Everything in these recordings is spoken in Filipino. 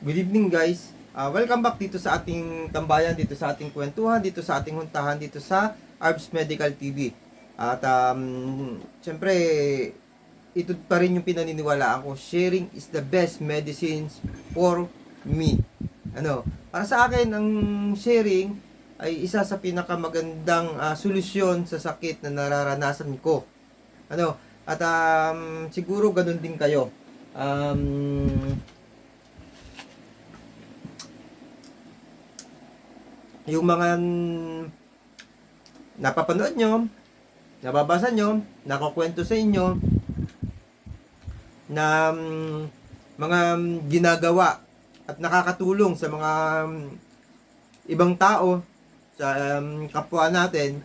Good evening guys. Ah, welcome back dito sa ating tambayan, dito sa ating kwentuhan, dito sa ating huntahan, dito sa Arbs Medical TV. At um, syempre, ito pa rin yung pinaniniwalaan ko. Sharing is the best medicines for me. Ano, para sa akin, ang sharing ay isa sa pinakamagandang ah, solusyon sa sakit na nararanasan ko. Ano, at um, siguro ganun din kayo. Um, yung mga napapanood nyo, nababasa nyo, nakakwento sa inyo, na mm, mga ginagawa at nakakatulong sa mga mm, ibang tao, sa mm, kapwa natin,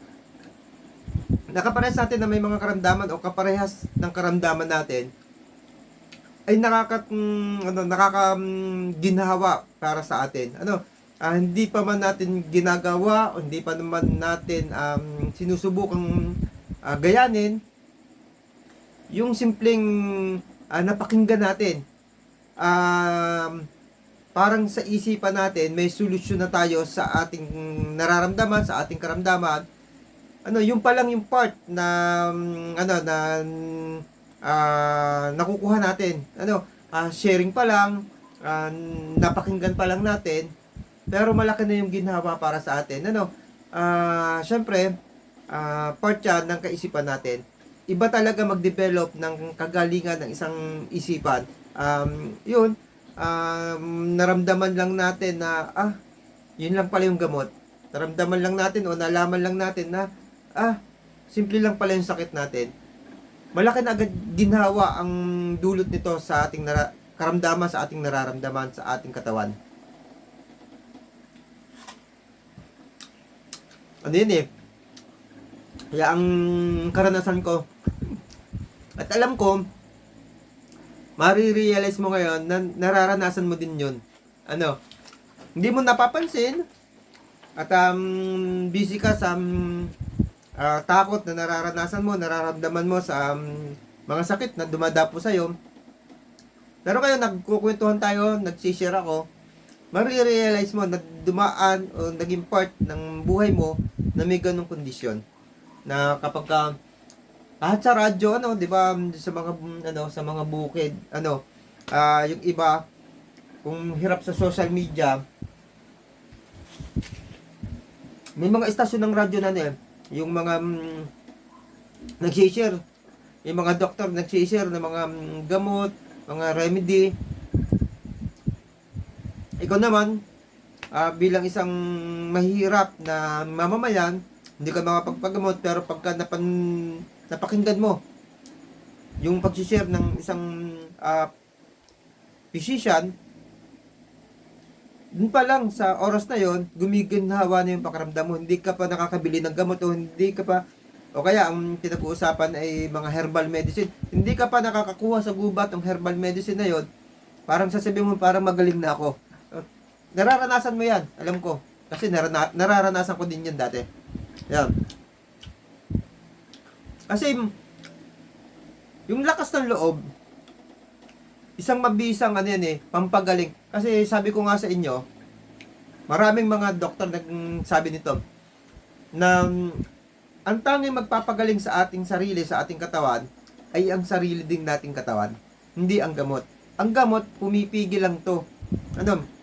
nakaparehas natin na may mga karamdaman o kaparehas ng karamdaman natin, ay nakaka mm, ano nakaka mm, ginhawa para sa atin. Ano? Ah, hindi pa man natin ginagawa o hindi pa naman natin um, sinusubukang ah, gayanin yung simpleng ah, napakinggan natin. Um, parang sa isipan natin may solusyon na tayo sa ating nararamdaman sa ating karamdaman. Ano yung pa lang yung part na um, ano na ah, nakukuha natin. Ano ah, sharing pa lang ah, napakinggan pa lang natin pero malaki na yung ginhawa para sa atin. Ano? Ah, syempre, ah, part 'yan ng kaisipan natin. Iba talaga mag-develop ng kagalingan ng isang isipan. Um, 'yun, um, naramdaman lang natin na ah, 'yun lang pala yung gamot. Naramdaman lang natin o nalaman lang natin na ah, simple lang pala yung sakit natin. Malaki na agad ginhawa ang dulot nito sa ating nara- karamdaman, sa ating nararamdaman, sa ating katawan. Ano yun eh. Kaya ang karanasan ko, at alam ko, marirealize mo ngayon na nararanasan mo din yun. Ano, hindi mo napapansin, at um, busy ka sa um, ah, takot na nararanasan mo, nararamdaman mo sa um, mga sakit na dumadapo sa'yo. Pero kayo, nagkukwentuhan tayo, nagsishare ako, marirealize mo na dumaan o naging part ng buhay mo na may ganong kondisyon na kapag ka kahit sa radyo ano 'di ba sa mga ano sa mga bukid ano ah yung iba kung hirap sa social media may mga istasyon ng radyo na ano, eh, yung mga mm, nag-share. Yung mga doktor nag-share ng mga mm, gamot mga remedy. Ikaw naman, ah, bilang isang mahirap na mamamayan, hindi ka makapagpagamot, pero pagka napan, napakinggan mo, yung pag-share ng isang ah, physician, dun pa lang sa oras na yon gumiginhawa na yung pakaramdam mo. Hindi ka pa nakakabili ng gamot o hindi ka pa o kaya ang pinag-uusapan ay mga herbal medicine. Hindi ka pa nakakakuha sa gubat ng herbal medicine na yon. Parang sasabihin mo parang magaling na ako nararanasan mo yan, alam ko. Kasi narana- nararanasan ko din yan dati. Yan. Kasi, yung lakas ng loob, isang mabisang ano yan eh, pampagaling. Kasi sabi ko nga sa inyo, maraming mga doktor nagsabi nito, na ang tanging magpapagaling sa ating sarili, sa ating katawan, ay ang sarili ding nating katawan. Hindi ang gamot. Ang gamot, pumipigil lang to. Ano,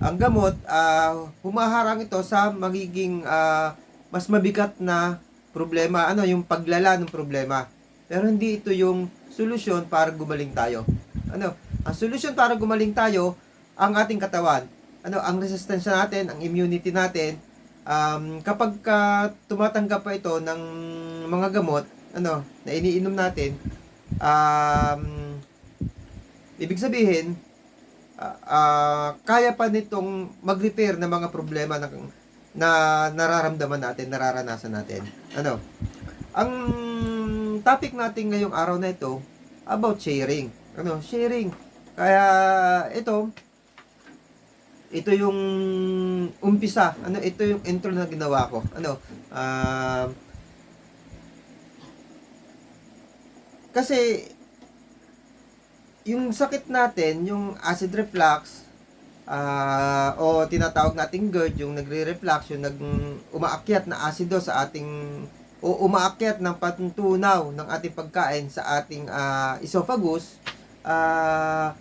ang gamot, ah, humaharang ito sa magiging ah, mas mabigat na problema. Ano, yung paglala ng problema. Pero hindi ito yung solusyon para gumaling tayo. Ano, ang solusyon para gumaling tayo, ang ating katawan. Ano, ang resistensya natin, ang immunity natin, um, kapag ka tumatanggap pa ito ng mga gamot, ano, na iniinom natin, um, ibig sabihin, ah, kaya pa nitong mag-repair ng mga problema na, na nararamdaman natin, nararanasan natin. Ano? Ang topic natin ngayong araw na ito about sharing. Ano? Sharing. Kaya ito ito yung umpisa. Ano, ito yung intro na ginawa ko. Ano? Ah kasi yung sakit natin, yung acid reflux, ah, o tinatawag nating GERD, yung nagre-reflux, yung nag umaakyat na asido sa ating o umaakyat ng patuntunaw ng ating pagkain sa ating ah, esophagus, ah,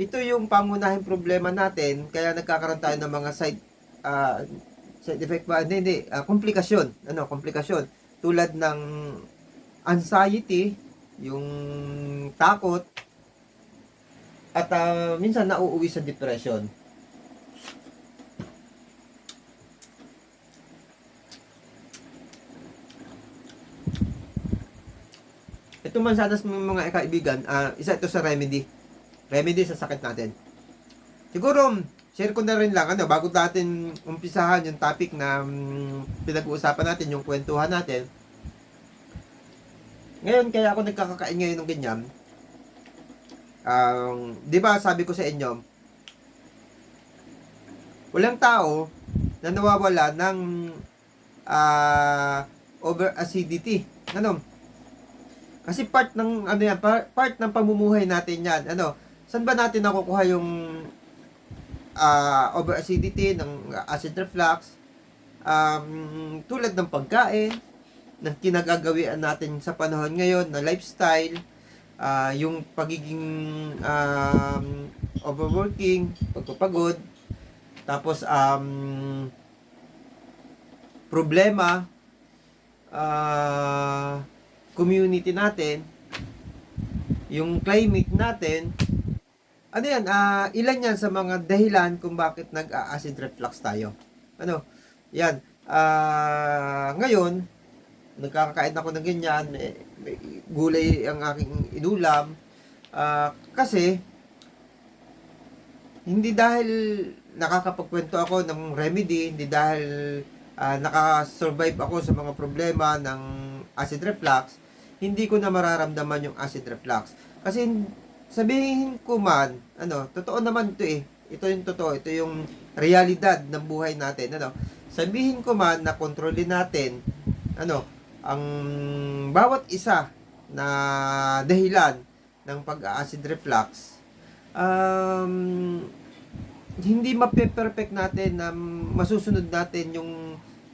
ito yung pangunahing problema natin, kaya nagkakaroon tayo ng mga side ah, side effect ba? Hindi, hindi. ah, komplikasyon. Ano, komplikasyon. Tulad ng anxiety, yung takot, at ah, minsan nauuwi sa depression. Ito man sana sa mga kaibigan, ah, isa ito sa remedy. Remedy sa sakit natin. Siguro, share ko na rin lang, ano, bago natin umpisahan yung topic na mm, pinag-uusapan natin, yung kwentuhan natin. Ngayon, kaya ako nagkakakain ngayon ng ganyan. Ang, di ba sabi ko sa inyo, walang tao na nawawala ng ah, over acidity. Ano? Kasi part ng ano yan, par- part ng pamumuhay natin 'yan. Ano? Saan ba natin nakukuha yung ah, over acidity ng acid reflux? Um, tulad ng pagkain, ng kinagagawian natin sa panahon ngayon na lifestyle, ah, yung pagiging um, overworking, pagpapagod, tapos um, problema, ah, community natin, yung climate natin, ano yan, ah, ilan yan sa mga dahilan kung bakit nag-acid reflux tayo. Ano, yan, ah, ngayon, nagkakakain ako ng ganyan, eh, gulay ang aking inulam, ah, kasi, hindi dahil nakakapagkwento ako ng remedy, hindi dahil ah, nakasurvive ako sa mga problema ng acid reflux, hindi ko na mararamdaman yung acid reflux. Kasi sabihin ko man, ano, totoo naman ito eh. Ito yung totoo, ito yung realidad ng buhay natin, ano. Sabihin ko man na kontrolin natin, ano, ang bawat isa na dahilan ng pag-acid reflux, um, hindi mape-perfect natin na masusunod natin yung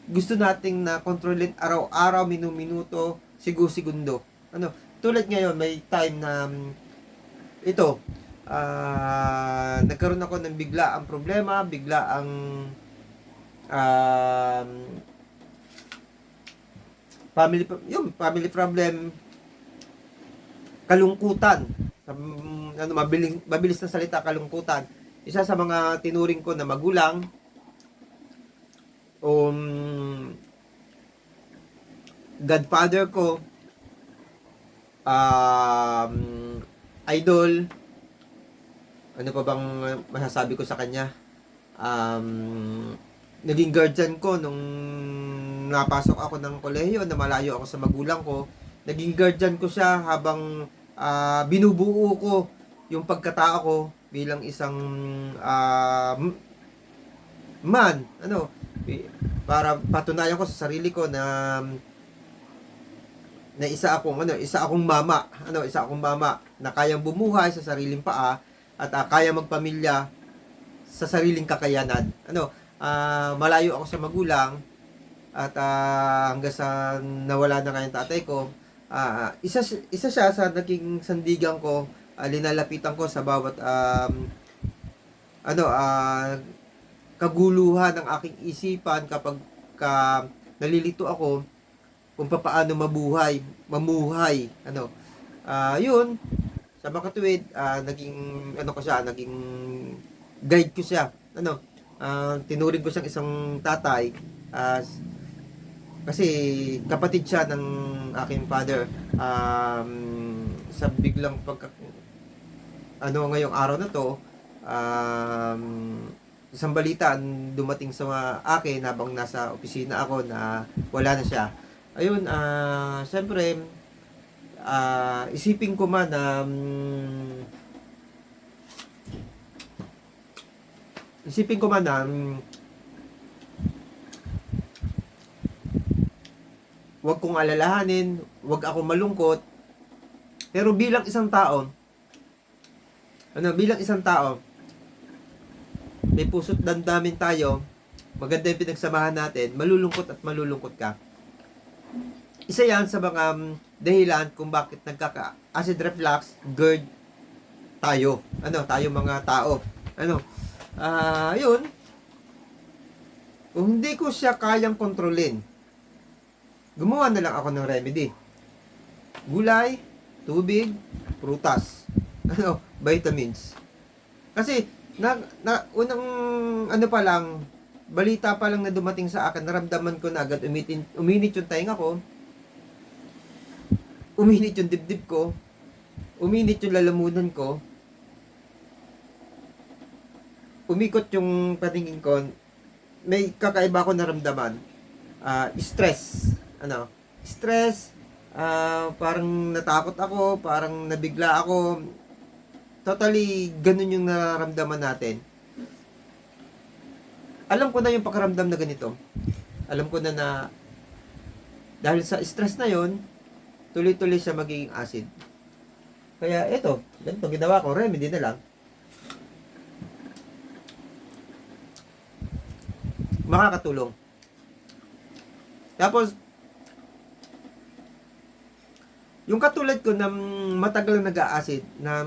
gusto nating na kontrolin araw-araw, minu-minuto, sigu-segundo. Ano, tulad ngayon, may time na um, ito, ah nagkaroon ako ng bigla ang problema, bigla ang um, family yung family problem. Kalungkutan. Ano mabilis mabilis na salita kalungkutan. Isa sa mga tinuring ko na magulang um, godfather ko um, idol ano pa bang masasabi ko sa kanya? Um, naging guardian ko nung napasok ako ng kolehiyo na malayo ako sa magulang ko. Naging guardian ko siya habang ah, binubuo ko yung pagkatao ko bilang isang m- man. Ano? Para patunayan ko sa sarili ko na na isa akong ano isa akong mama. Ano isa akong mama na kayang bumuhay sa sariling paa at ah, kaya magpamilya sa sariling kakayanan. Ano? Ah, malayo ako sa magulang at ah, hanggang sa nawala na kayang tatay ko ah, isa isa siya sa naging sandigan ko ah, linalapitan ko sa bawat um, ano ah kaguluhan ng aking isipan kapag ka nalilito ako kung paano mabuhay, mamuhay, ano. Ah, yun, sa makatuwid, ah, naging, ano ko siya, naging guide ko siya. Ano, ah, tinuring ko siyang isang tatay, ah, kasi kapatid siya ng aking father. Um, sa biglang pagka, ano ngayong araw na to, um, isang balita dumating sa akin habang nasa opisina ako na wala na siya. Ayun, ah, siyempre, ah, isipin ko man na mm, isipin ko man na mm, wag kong alalahanin, wag ako malungkot Pero bilang isang tao, ano, bilang isang tao, may puso't damdamin tayo, maganda yung pinagsamahan natin, malulungkot at malulungkot ka. Isa yan sa mga um, dahilan kung bakit nagkaka-acid reflux, GERD, tayo. Ano, tayo mga tao. Ano, ah, yun. Kung hindi ko siya kayang kontrolin, gumawa na lang ako ng remedy. Gulay, tubig, prutas, ano, vitamins. Kasi, na, na, unang, ano pa lang, balita pa lang na dumating sa akin, naramdaman ko na agad, umitin, uminit yung tainga ko, uminit yung dibdib ko, uminit yung lalamunan ko, umikot yung patingin ko, may kakaiba ko naramdaman. Ah, stress. Ano? Stress. ah, parang natakot ako, parang nabigla ako. Totally, ganun yung nararamdaman natin. Alam ko na yung pakaramdam na ganito. Alam ko na na dahil sa stress na yon tuloy-tuloy siya magiging acid. Kaya eto, ganito ginawa ko, remedy na lang. makakatulong. Tapos, yung katulad ko na matagal na nag-a-acid, na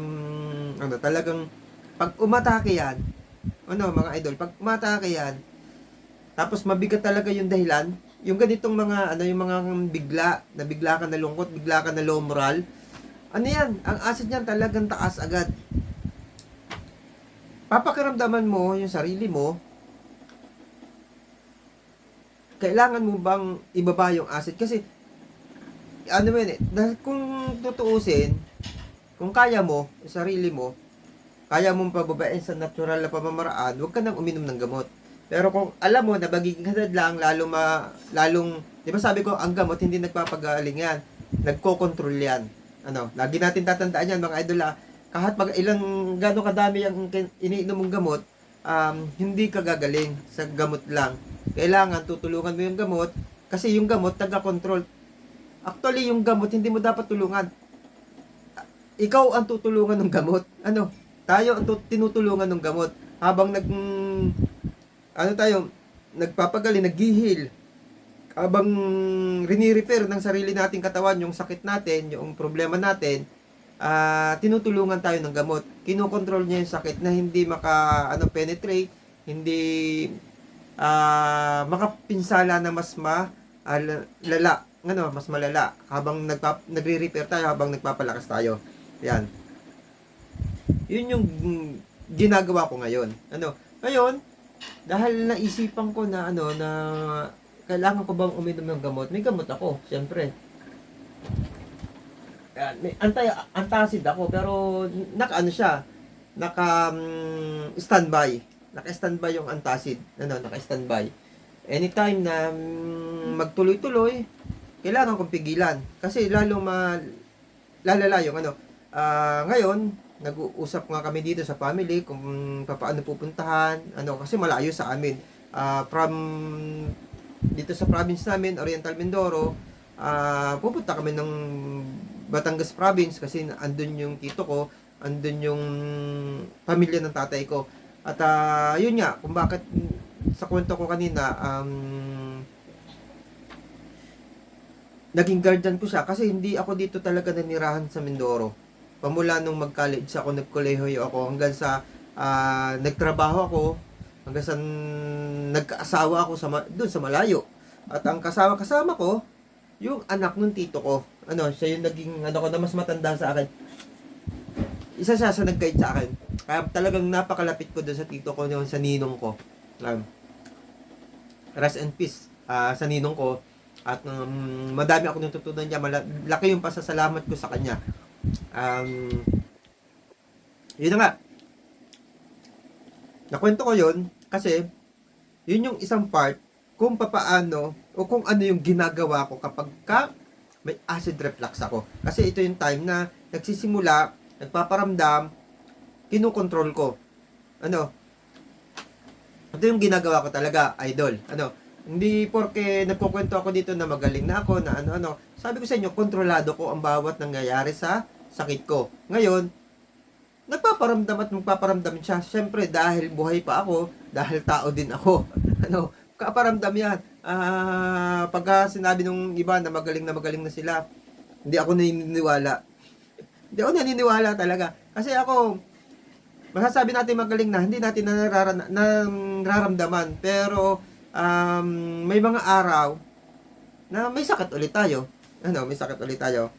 ano, talagang pag umatake yan, ano mga idol, pag umatake yan, tapos mabigat talaga yung dahilan, yung ganitong mga, ano, yung mga bigla, na bigla ka na lungkot, bigla ka na low moral, ano yan, ang acid niyan talagang taas agad. Papakiramdaman mo yung sarili mo, kailangan mo bang ibaba yung acid? Kasi, ano yun eh, dahil kung tutuusin, kung kaya mo, sarili mo, kaya mong pababain sa natural na pamamaraan, huwag ka nang uminom ng gamot. Pero kung alam mo na magiging hadad lang, lalo ma, lalong, di ba sabi ko, ang gamot hindi nagpapagaling yan. Nagko-control yan. Ano, lagi natin tatandaan yan, mga idol ah, kahit mag ilang gano'ng kadami ang iniinom mong gamot, um, hindi ka gagaling sa gamot lang. Kailangan tutulungan mo yung gamot kasi yung gamot taga-control. Actually, yung gamot hindi mo dapat tulungan. Ikaw ang tutulungan ng gamot. Ano? Tayo ang tu- tinutulungan ng gamot. Habang nag ano tayo, nagpapagaling, naghihil. Habang rini-refer ng sarili nating katawan yung sakit natin, yung problema natin, ah tinutulungan tayo ng gamot. Kinokontrol niya yung sakit na hindi maka ano penetrate, hindi ah makapinsala na mas ma la- lala, ano, mas malala habang nagpa, nagre-repair tayo habang nagpapalakas tayo. Yan. Yun yung ginagawa ko ngayon. Ano? Ngayon, dahil naisipan ko na ano na kailangan ko bang uminom ng gamot? May gamot ako, siyempre. Yan, may anti antacid ako pero naka ano siya, naka mm, standby. Naka-standby yung antacid. Ano, naka-standby. Anytime na mm, magtuloy-tuloy, kailangan kong pigilan kasi lalo ma lalala yung ano. Ah, ngayon, nag-uusap nga kami dito sa family kung paano pupuntahan, ano kasi malayo sa amin. Ah, from dito sa province namin, Oriental Mindoro, ah pupunta kami ng Batangas province kasi andun yung tito ko, andun yung pamilya ng tatay ko. At ah, yun nga, kung bakit sa kwento ko kanina, um, naging guardian ko siya kasi hindi ako dito talaga nanirahan sa Mindoro. Pamula nung mag-college ako, nagkolehiyo ako hanggang sa ah, nagtrabaho ako, hanggang sa nagkaasawa ako sa doon sa malayo. At ang kasama-kasama ko, yung anak ng tito ko. Ano, siya yung naging ano ko na mas matanda sa akin. Isa siya sa nag-guide sa akin. Kaya talagang napakalapit ko doon sa tito ko noon sa ninong ko. Um, rest in peace ah, sa ninong ko. At um, madami ako natutunan niya. Malaki yung pasasalamat ko sa kanya. Um, yun na nga. Nakwento ko yun kasi yun yung isang part kung papaano o kung ano yung ginagawa ko kapag ka may acid reflux ako. Kasi ito yung time na nagsisimula, nagpaparamdam, kinukontrol ko. Ano? Ito yung ginagawa ko talaga, idol. Ano? Hindi porke nagkukwento ako dito na magaling na ako, na ano-ano. Sabi ko sa inyo, kontrolado ko ang bawat nangyayari sa sakit ko. Ngayon, nagpaparamdam at magpaparamdam siya. Siyempre, dahil buhay pa ako, dahil tao din ako. ano, kaparamdam yan. Ah, pagka sinabi nung iba na magaling na magaling na sila, hindi ako naniniwala. Hindi ako naniniwala talaga. Kasi ako, masasabi natin magaling na, hindi natin nararamdaman. Pero, um, may mga araw na may sakit ulit tayo. Ano, may sakit ulit tayo.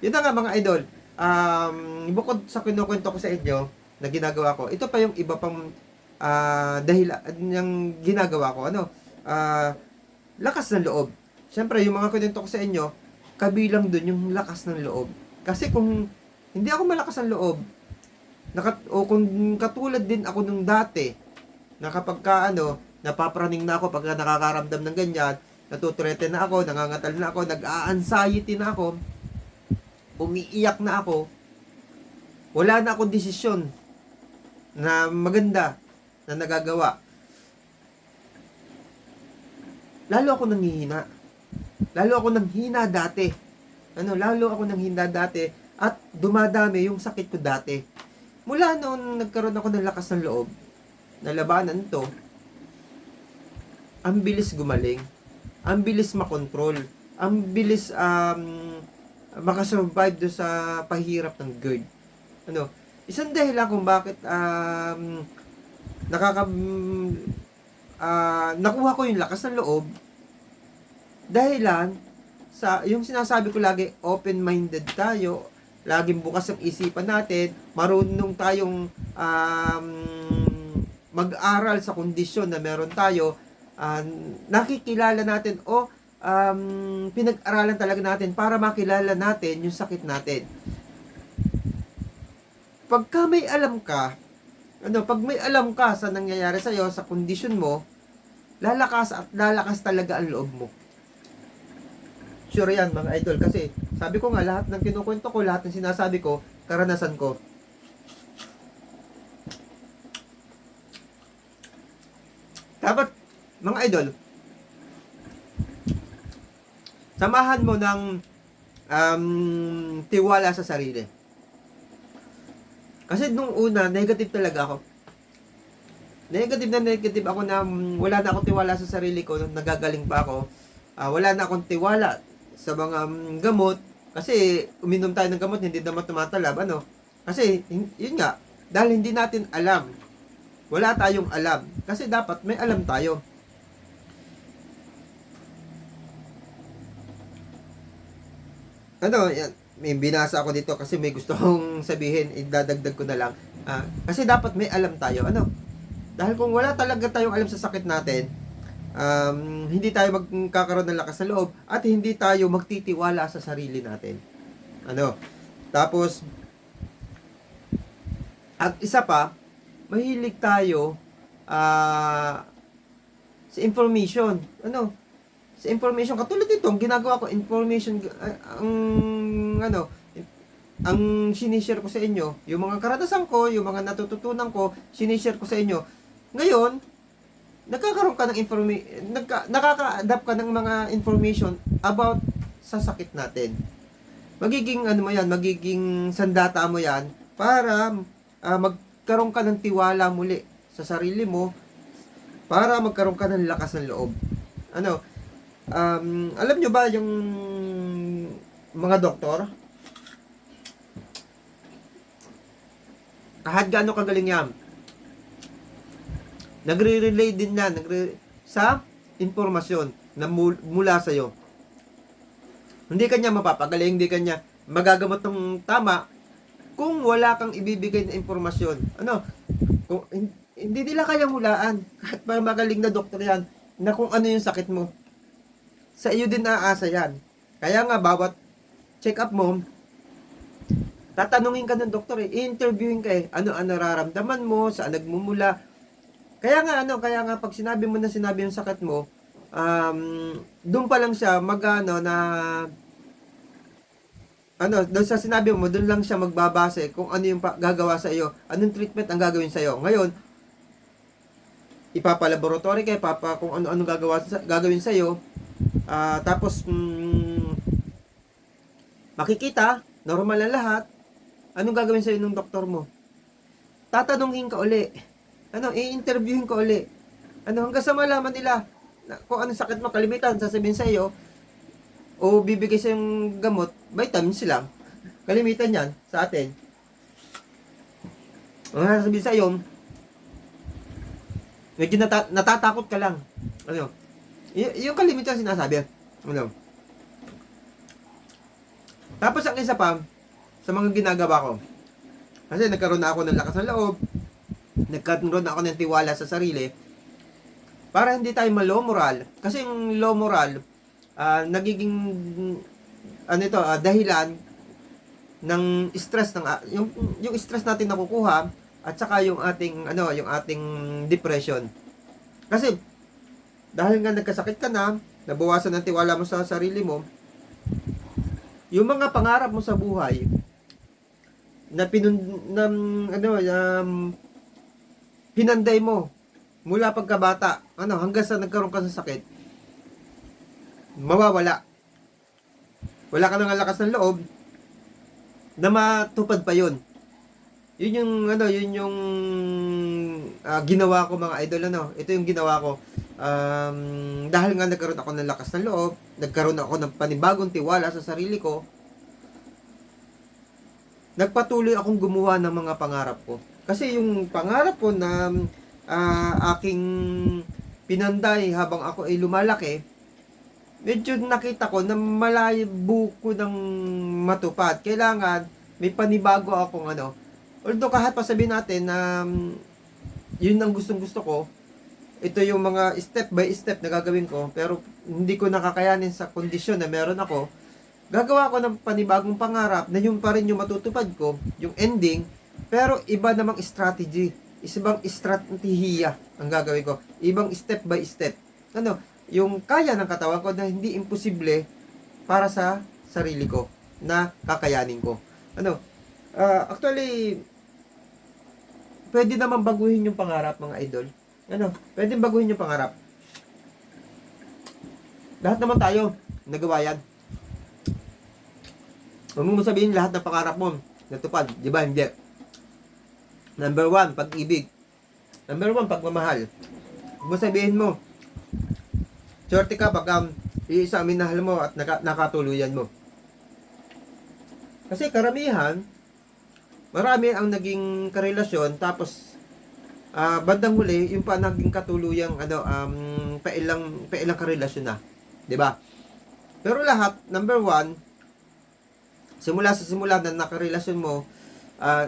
Yun na nga mga idol. Um, bukod sa kinukwento ko sa inyo na ginagawa ko, ito pa yung iba pang ah dahil yung ginagawa ko. Ano, ah, lakas ng loob. Siyempre, yung mga kwento ko sa inyo, kabilang dun yung lakas ng loob. Kasi kung hindi ako malakas ng loob, nakat o kung katulad din ako nung dati, na kapag ka, ano, napapraning na ako pag nakakaramdam ng ganyan, natutrete na ako, nangangatal na ako, nag-a-anxiety na ako, umiiyak na ako, wala na akong desisyon na maganda na nagagawa. Lalo ako nanghihina. Lalo ako nanghina dati. Ano, lalo ako nanghina dati at dumadami yung sakit ko dati. Mula noon nagkaroon ako ng lakas ng loob, nalabanan to, ang bilis gumaling, ang bilis makontrol, ang bilis um, makasurvive do sa pahirap ng GERD. Ano, isang dahilan kung bakit um, nakaka ah, nakuha ko yung lakas ng loob. Dahilan sa yung sinasabi ko lagi open-minded tayo. Laging bukas ang isipan natin. Marunong tayong um, mag-aral sa kondisyon na meron tayo ah, nakikilala natin o um, pinag-aralan talaga natin para makilala natin yung sakit natin pagka may alam ka ano, pag may alam ka sa nangyayari sa iyo, sa kondisyon mo, lalakas at lalakas talaga ang loob mo. Sure yan, mga idol. Kasi, sabi ko nga, lahat ng kinukwento ko, lahat ng sinasabi ko, karanasan ko. Dapat, mga idol, samahan mo ng um, tiwala sa sarili. Kasi nung una, negative talaga ako. Negative na negative ako na mm, wala na akong tiwala sa sarili ko, nagagaling pa ako. Ah, wala na akong tiwala sa mga mm, gamot. Kasi uminom tayo ng gamot, hindi naman tumatalab. Ano? Kasi, yun nga, dahil hindi natin alam. Wala tayong alam. Kasi dapat may alam tayo. Ano, may binasa ako dito kasi may gusto kong sabihin, idadagdag ko na lang. Ah, kasi dapat may alam tayo. Ano? Dahil kung wala talaga tayong alam sa sakit natin, um, hindi tayo magkakaroon ng lakas ng loob at hindi tayo magtitiwala sa sarili natin. Ano? Tapos, at isa pa, mahilig tayo ah, sa information. Ano? Sa information, katulad ito, ang ginagawa ko, information, ah, ang, ano, ang sinishare ko sa inyo, yung mga karanasan ko, yung mga natututunan ko, sinishare ko sa inyo. Ngayon, nagkakaroon ka ng information, nagka, nakaka-adapt ka ng mga information about sa sakit natin. Magiging ano mo yan, magiging sandata mo yan para ah, magkaroon ka ng tiwala muli sa sarili mo para magkaroon ka ng lakas ng loob. Ano, um, alam nyo ba yung mga doktor? Kahit gaano kagaling yan, nagre-relay din na nagre sa impormasyon na mul- mula sa iyo. Hindi kanya mapapagaling, hindi kanya magagamot ng tama kung wala kang ibibigay na impormasyon. Ano? Kung hin- hindi nila kayang hulaan kahit pa magaling na doktor yan na kung ano yung sakit mo. Sa iyo din naaasa yan. Kaya nga bawat check up mo, tatanungin ka ng doktor eh, i-interviewin ka eh, ano ang nararamdaman mo, saan nagmumula. Kaya nga ano, kaya nga pag sinabi mo na sinabi yung sakit mo, um, doon pa lang siya magano na ano, doon sa sinabi mo, doon lang siya magbabase kung ano yung gagawa sa iyo, anong treatment ang gagawin sa iyo. Ngayon, ipapalaboratory ka, ipapa kung ano-ano gagawa gagawin sa iyo. Ah, tapos mm, makikita, normal ang lahat, Anong gagawin sa'yo ng doktor mo? Tatanungin ka uli. Ano, i-interviewin ka uli. Ano, hanggang sa malaman nila na kung anong sakit mo, kalimitan, sasabihin sa iyo, o bibigay sa yung gamot, vitamins lang. Kalimitan yan sa atin. Ang sasabihin sa iyo, medyo nata- natatakot ka lang. Ano, y- yung kalimitan sinasabi. Ano, tapos ang isa pa, sa mga ginagawa ko, kasi nagkaroon na ako ng lakas ng loob, nagkaroon na ako ng tiwala sa sarili, para hindi tayo ma-low moral. Kasi yung low moral, ah, nagiging, ano ito, ah, dahilan ng stress ng ah, yung yung stress natin nakukuha at saka yung ating ano yung ating depression kasi dahil nga nagkasakit ka na nabawasan ng tiwala mo sa sarili mo yung mga pangarap mo sa buhay na pinun ano um, pinanday mo mula pagkabata ano hanggang sa nagkaroon ka ng sakit mawawala. Wala ka nang lakas ng loob na matupad pa yon yun yung ano yun yung ah, ginawa ko mga idol ano ito yung ginawa ko um, dahil nga nagkaroon ako ng lakas ng loob nagkaroon ako ng panibagong tiwala sa sarili ko nagpatuloy akong gumawa ng mga pangarap ko. Kasi yung pangarap ko na ah, aking pinanday habang ako ay lumalaki medyo nakita ko na malayo ko ng matupad. Kailangan may panibago akong ano. Although kahit pa sabihin natin na um, yun ang gustong gusto ko ito yung mga step by step na gagawin ko pero hindi ko nakakayanin sa kondisyon na meron ako. Gagawa ko ng panibagong pangarap na yun pa rin yung matutupad ko yung ending pero iba namang strategy isang estratehiya ang gagawin ko. Ibang step by step. Ano yung kaya ng katawan ko na hindi imposible para sa sarili ko na kakayanin ko. Ano ah, actually pwede naman baguhin yung pangarap mga idol ano, pwede baguhin yung pangarap. Lahat naman tayo, nagawa yan. Huwag mo sabihin lahat ng pangarap mo, natupad. Di ba? Hindi. Number one, pag-ibig. Number one, pagmamahal. Huwag mo sabihin mo, swerte ka pag um, iisa minahal mo at naka, nakatuluyan mo. Kasi karamihan, marami ang naging karelasyon tapos Ah, bandang huli, yung pa naging katuluyang ano um pailang pailang karelasyon na, ba? Pero lahat number one, simula sa simula na nakarelasyon mo, ah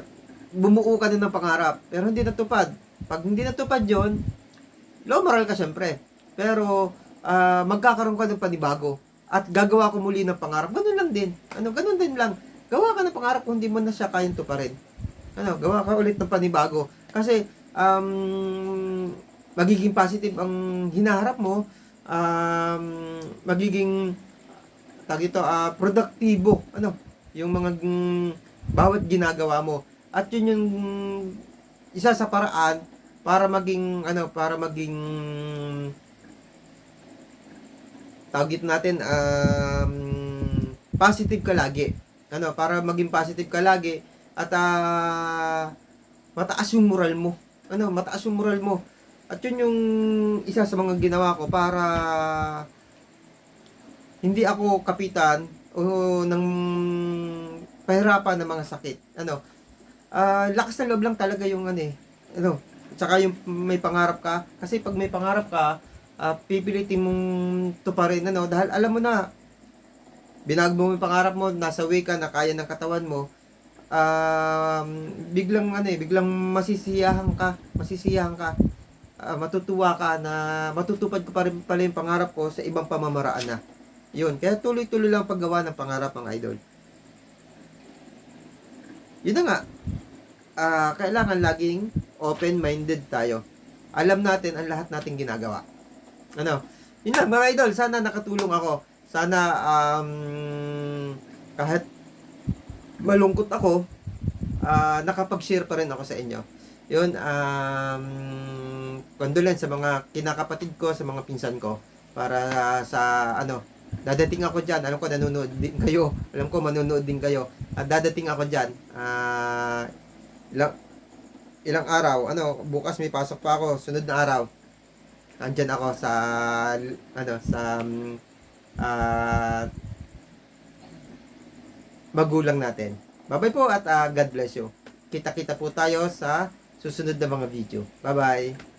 bumuo ka din ng pangarap, pero hindi natupad. Pag hindi natupad 'yon, low moral ka syempre. Pero ah magkakaroon ka ng panibago at gagawa ko muli ng pangarap. Ganun lang din. Ano, ganun din lang. Gawa ka ng pangarap kung hindi mo na siya kayang tuparin. Ano, gawa ka ulit ng panibago. Kasi um, magiging positive ang hinaharap mo, um, magiging tag ito, ah, produktibo, ano, yung mga mm, bawat ginagawa mo. At yun yung isa sa paraan para maging ano, para maging tawag natin um, positive ka lagi. Ano, para maging positive ka lagi at ah, mataas yung moral mo ano, mataas yung moral mo. At yun yung isa sa mga ginawa ko para hindi ako kapitan o ng pahirapan ng mga sakit. Ano, ah lakas ng loob lang talaga yung ano eh. Ano, tsaka yung may pangarap ka. Kasi pag may pangarap ka, ah, pipilitin mong tuparin ano, dahil alam mo na, binag mo yung pangarap mo, nasa way ka, na kaya ng katawan mo, um, biglang ano eh, biglang masisiyahan ka, masisiyahan ka, ah, matutuwa ka na matutupad ko pa rin pala yung pangarap ko sa ibang pamamaraan na. Yun, kaya tuloy-tuloy lang paggawa ng pangarap ng idol. Yun na nga, ah, kailangan laging open-minded tayo. Alam natin ang lahat nating ginagawa. Ano? Yun lang, mga idol, sana nakatulong ako. Sana um, kahit malungkot ako, ah nakapag-share pa rin ako sa inyo. Yun, um, condolence sa mga kinakapatid ko, sa mga pinsan ko, para sa, ano, Dadating ako dyan. Alam ko nanonood din kayo. Alam ko manonood din kayo. At dadating ako dyan. Ah, ilang, ilang araw. Ano, bukas may pasok pa ako. Sunod na araw. Andyan ako sa, ano, sa, mm, ah, magulang natin. Bye-bye po at ah, God bless you. Kita-kita po tayo sa susunod na mga video. Bye-bye.